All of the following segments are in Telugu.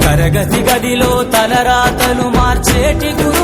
తరగతి గదిలో తలరాతలు మార్చేటి గురు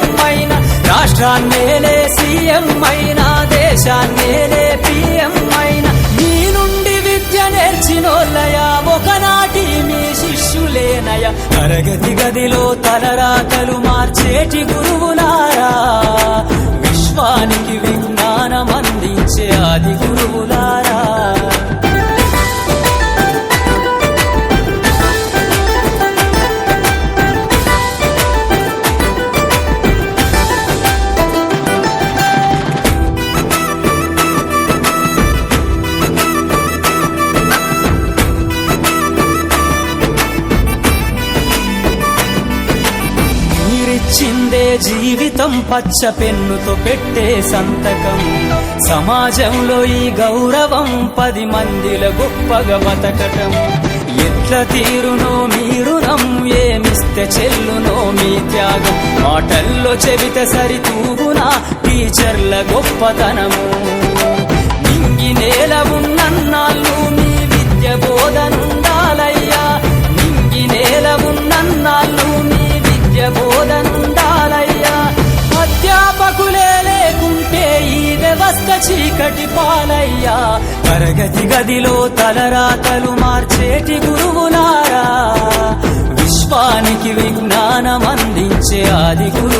రాష్ట్రాన్నేలే సీఎం అయినా దేశాన్నేలే పిఎం అయినా. మీ నుండి విద్య నేర్చినోళ్ళయా ఒకనాటి మీ శిష్యులేనయ. తరగతి గదిలో తలరాతలు మార్చేటి గురువులారా. విశ్వానికి విజ్ఞానం అందించే ఆది గురువులారా. జీవితం పచ్చ పెన్నుతో పెట్టే సంతకం. సమాజంలో ఈ గౌరవం పది మందిల గొప్పగా బతకటం. ఎట్ల తీరునో మీరు ఏమిస్తే చెల్లునో మీ త్యాగం. మాటల్లో చెబితే సరితూగునా టీచర్ల గొప్పతనము. నింగి నేల ఉన్న చీకటి పాలయ్యా. తరగతి గదిలో తలరాతలు మార్చేటి గురువులారా. విశ్వానికి విజ్ఞానం అందించే ఆది గురు